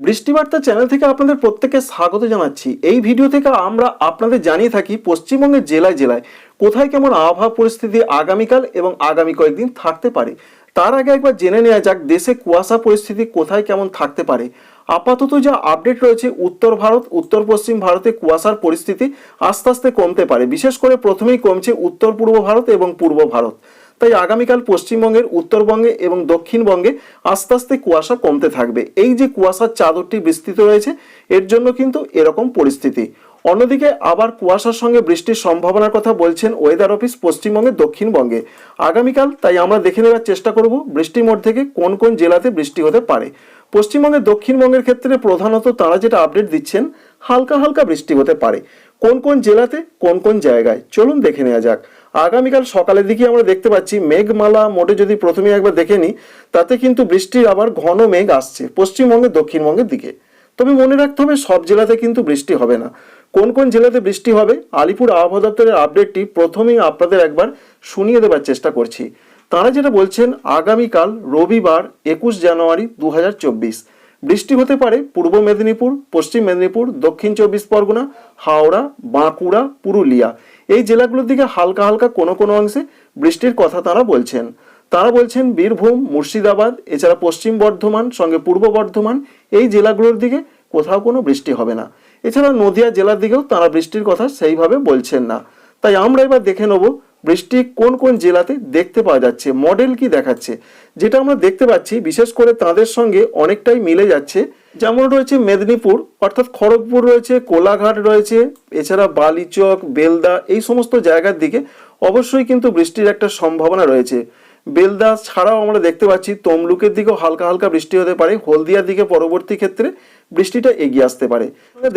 বৃষ্টিবার্তা channel থেকে আপনাদের প্রত্যেককে স্বাগত জানাচ্ছি। এই ভিডিও থেকে আমরা আপনাদের জানিয়ে থাকি পশ্চিমবঙ্গের জেলায় জেলায় কোথায় কেমন আবহাওয়া পরিস্থিতি আগামীকাল এবং আগামী কয়েকদিন থাকতে পারে। তার আগে একবার জেনে নেওয়া যাক, দেশে কুয়াশা পরিস্থিতি কোথায় কেমন থাকতে পারে। আপাতত যা আপডেট রয়েছে, উত্তর ভারত, উত্তর পশ্চিম ভারতে কুয়াশার পরিস্থিতি আস্তে আস্তে কমতে পারে। বিশেষ করে প্রথমেই কমছে উত্তর পূর্ব ভারত এবং পূর্ব ভারত। তাই আগামীকাল পশ্চিমবঙ্গের উত্তরবঙ্গে এবং দক্ষিণবঙ্গে আস্তে আস্তে কুয়াশা কমতে থাকবে। এই যে কুয়াশার চাদরটি বিস্তৃত রয়েছে, এর জন্য কিন্তু এরকম পরিস্থিতি। অন্যদিকে আবার কুয়াশার সঙ্গে বৃষ্টির সম্ভাবনার কথা বলছেন ওয়েদার অফিস পশ্চিমবঙ্গের দক্ষিণবঙ্গে। আগামীকাল তাই আমরা দেখে নেওয়ার চেষ্টা করব বৃষ্টির মধ্যে থেকে কোন কোন জেলাতে বৃষ্টি হতে পারে। পশ্চিমবঙ্গের দক্ষিণবঙ্গের ক্ষেত্রে প্রধানত তারা যেটা আপডেট দিচ্ছেন, হালকা হালকা বৃষ্টি হতে পারে। কোন কোন জেলাতে, কোন কোন জায়গায়? চলুন দেখে নেওয়া যাক। আগামীকাল সকালের দিকে আমরা দেখতে পাচ্ছি মেঘমালা মোটে যদি প্রথমে একবার দেখে নিই, তাতে কিন্তু বৃষ্টির আবার ঘন মেঘ আসছে পশ্চিমবঙ্গের দক্ষিণবঙ্গের দিকে। তবে মনে রাখতে হবে, সব জেলাতে কিন্তু বৃষ্টি হবে না। কোন কোন জেলাতে বৃষ্টি হবে, আলিপুর আবহাওয়া দপ্তরের আপডেটটি প্রথমেই আপনাদের একবার শুনিয়ে দেবার চেষ্টা করছি। তারা যেটা বলছেন, আগামীকাল রবিবার একুশ জানুয়ারি দু হাজার চব্বিশ। বৃষ্টি হতে পারে পূর্ব মেদিনীপুর, পশ্চিম মেদিনীপুর, দক্ষিণ চব্বিশ পরগনা, হাওড়া, বাঁকুড়া, পুরুলিয়া। এই জেলাগুলোর দিকে হালকা হালকা কোনো কোনো অংশে বৃষ্টির কথা তারা বলছেন। তারা বলছেন বীরভূম, মুর্শিদাবাদ, এছাড়া পশ্চিম বর্ধমান, সঙ্গে পূর্ব বর্ধমান, এই জেলাগুলোর দিকে কোথাও কোনো বৃষ্টি হবে না। এছাড়া নদিয়া জেলার দিকেও তারা বৃষ্টির কথা সেইভাবে বলছেন না। তাই আমরা এবার দেখে নেব বৃষ্টি কোন কোন জেলাতে দেখতে পাওয়া যাচ্ছে মডেল কি দেখাচ্ছে, যেটা আমরা দেখতে পাচ্ছি, বিশেষ করে তাদের সঙ্গে অনেকটাই মিলে যাচ্ছে। যেমন রয়েছে মেদিনীপুর, অর্থাৎ খড়গপুর রয়েছে, কোলাঘাট রয়েছে, এছাড়া বালিচক, বেলদা, এই সমস্ত জায়গার দিকে অবশ্যই কিন্তু বৃষ্টির একটা সম্ভাবনা রয়েছে। বেলদা ছাড়াও আমরা দেখতে পাচ্ছি, তমলুকের দিকেও হালকা হালকা বৃষ্টি হতে পারে, হলদিয়ার দিকে পরবর্তী ক্ষেত্রে বৃষ্টিটা এগিয়ে আসতে পারে।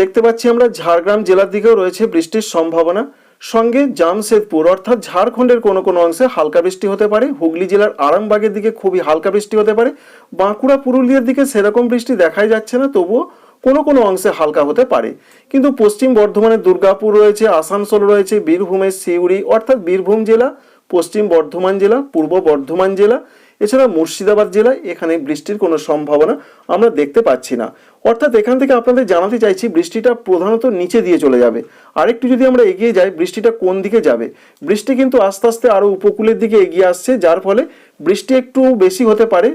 দেখতে পাচ্ছি আমরা ঝাড়গ্রাম জেলার দিকেও রয়েছে বৃষ্টির সম্ভাবনা। সঙ্গে জামশেদপুর, অর্থাৎ ঝাড়খণ্ডের কোনো কোনো অংশে হালকা বৃষ্টি হতে পারে। হুগলি জেলার আরামবাগের দিকে খুবই হালকা বৃষ্টি হতে পারে। বাঁকুড়া, পুরুলিয়ার দিকে সেরকম বৃষ্টি দেখাই যাচ্ছে না, তবুও কোনো কোনো অংশে হালকা হতে পারে। কিন্তু পশ্চিম বর্ধমানের দুর্গাপুর রয়েছে, আসানসোল রয়েছে, বীরভূমের সিউড়ি, অর্থাৎ বীরভূম জেলা পশ্চিম বর্ধমান জেলা, পূর্ব বর্ধমান জেলা, এছাড়া মুর্শিদাবাদ জেলায় এখানে বৃষ্টির কোনো সম্ভাবনা আমরা দেখতে পাচ্ছি না। অর্থাৎ এখান থেকে আপনাদের জানাতে চাইছি, বৃষ্টিটা প্রধানত নিচে দিয়ে চলে যাবে। আরেকটু যদি আমরা এগিয়ে যাই, বৃষ্টিটা কোন দিকে যাবে? বৃষ্টি কিন্তু আস্তে আস্তে আরও উপকূলের দিকে এগিয়ে আসছে, যার ফলে বৃষ্টি একটু বেশি হতে পারে।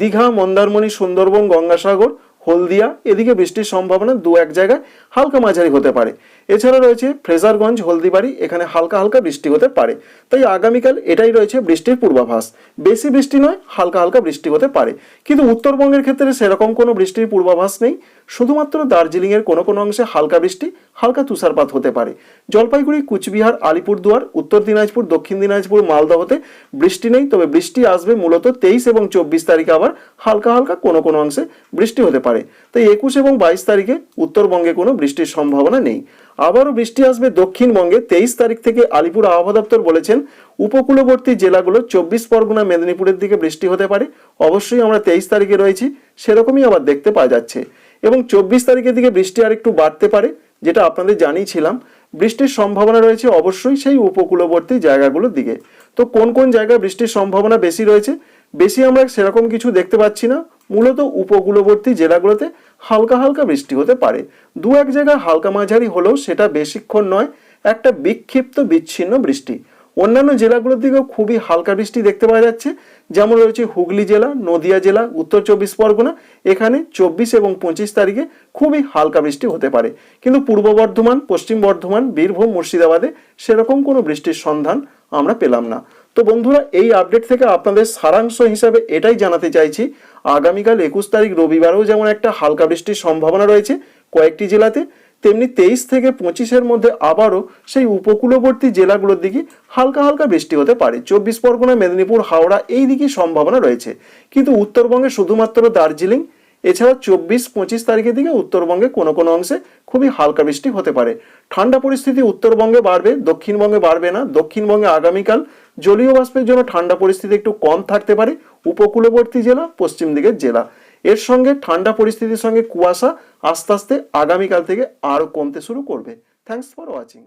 দীঘা, মন্দারমণি, সুন্দরবন, গঙ্গাসাগর, হলদিয়া, এদিকে বৃষ্টির সম্ভাবনা দু এক জায়গায় হালকা মাঝারি হতে পারে। এছাড়া রয়েছে ফ্রেজারগঞ্জ, হলদিবাড়ি, এখানে হালকা হালকা বৃষ্টি হতে পারে। তাই আগামীকাল এটাই রয়েছে বৃষ্টির পূর্বাভাস। বেশি বৃষ্টি নয়, হালকা হালকা বৃষ্টি হতে পারে। কিন্তু উত্তরবঙ্গের ক্ষেত্রে সেরকম কোনো বৃষ্টির পূর্বাভাস নেই। শুধুমাত্র দার্জিলিংয়ের কোনো কোনো অংশে হালকা বৃষ্টি, হালকা তুষারপাত হতে পারে। জলপাইগুড়ি, কুচবিহার, আলিপুরদুয়ার, উত্তর দিনাজপুর, দক্ষিণ দিনাজপুর, মালদহতে বৃষ্টি নেই। তবে বৃষ্টি আসবে মূলত তেইশ এবং চব্বিশ তারিখে আবার হালকা হালকা কোনো কোনো অংশে বৃষ্টি হতে পারে। তাই একুশ এবং বাইশ তারিখে উত্তরবঙ্গে কোনো বৃষ্টির সম্ভাবনা নেই। আবারও বৃষ্টি আসবে দক্ষিণবঙ্গে। তেইশ তারিখ থেকে আলিপুর আবহাওয়া দপ্তর বলেছেন, উপকূলবর্তী জেলাগুলো চব্বিশ পরগনা, মেদিনীপুরের দিকে বৃষ্টি হতে পারে। অবশ্যই আমরা তেইশ তারিখে রয়েছি, সেরকমই আবার দেখতে পাওয়া যাচ্ছে। এবং চব্বিশ তারিখের দিকে বৃষ্টি আর একটু বাড়তে পারে, যেটা আপনাদের জানিয়েছিলাম। বৃষ্টির সম্ভাবনা রয়েছে অবশ্যই সেই উপকূলবর্তী জায়গাগুলোর দিকে। তো কোন কোন জায়গায় বৃষ্টির সম্ভাবনা বেশি রয়েছে? বেশি আমরা সেরকম কিছু দেখতে পাচ্ছি না। মূলত উপকূলবর্তী জেলাগুলোতে হালকা হালকা বৃষ্টি হতে পারে। দু এক জায়গায় হালকা মাঝারি হলেও সেটা বেশিক্ষণ নয়, একটা বিক্ষিপ্ত বিচ্ছিন্ন বৃষ্টি। অন্যান্য জেলাগুলোর দিকেও খুবই হালকা বৃষ্টি দেখতে পাওয়া যাচ্ছে, যেমন রয়েছে হুগলি জেলা, নদিয়া জেলা, উত্তর চব্বিশ পরগনা। এখানে চব্বিশ এবং পঁচিশ তারিখে খুবই হালকা বৃষ্টি হতে পারে। কিন্তু পূর্ব বর্ধমান, পশ্চিম বর্ধমান, বীরভূম, মুর্শিদাবাদে সেরকম কোনো বৃষ্টির সন্ধান আমরা পেলাম না। তো বন্ধুরা, এই আপডেট থেকে আপনাদের সারাংশ হিসাবে এটাই জানাতে চাইছি। আগামীকাল একুশ তারিখ রবিবারেও যেমন একটা হালকা বৃষ্টির সম্ভাবনা রয়েছে কয়েকটি জেলাতে, তেমনি তেইশ থেকে পঁচিশের মধ্যে আবারও সেই উপকূলবর্তী জেলাগুলোর দিকে হালকা হালকা বৃষ্টি হতে পারে। চব্বিশ পরগনা, মেদিনীপুর, হাওড়া এই দিকে সম্ভাবনা রয়েছে। কিন্তু উত্তরবঙ্গে শুধুমাত্র দার্জিলিং এছাড়া চব্বিশ, পঁচিশ তারিখের দিকে উত্তরবঙ্গে কোনো কোনো অংশে খুবই হালকা বৃষ্টি হতে পারে। ঠান্ডা পরিস্থিতি উত্তরবঙ্গে বাড়বে, দক্ষিণবঙ্গে বাড়বে না। দক্ষিণবঙ্গে আগামীকাল জলীয় বাষ্পের জন্য ঠান্ডা পরিস্থিতি একটু কম থাকতে পারে উপকূলবর্তী জেলা, পশ্চিম দিকের জেলা। এর সঙ্গে ঠান্ডা পরিস্থিতির সঙ্গে কুয়াশা আস্তে আস্তে আগামীকাল থেকে আরও কমতে শুরু করবে। Thanks for watching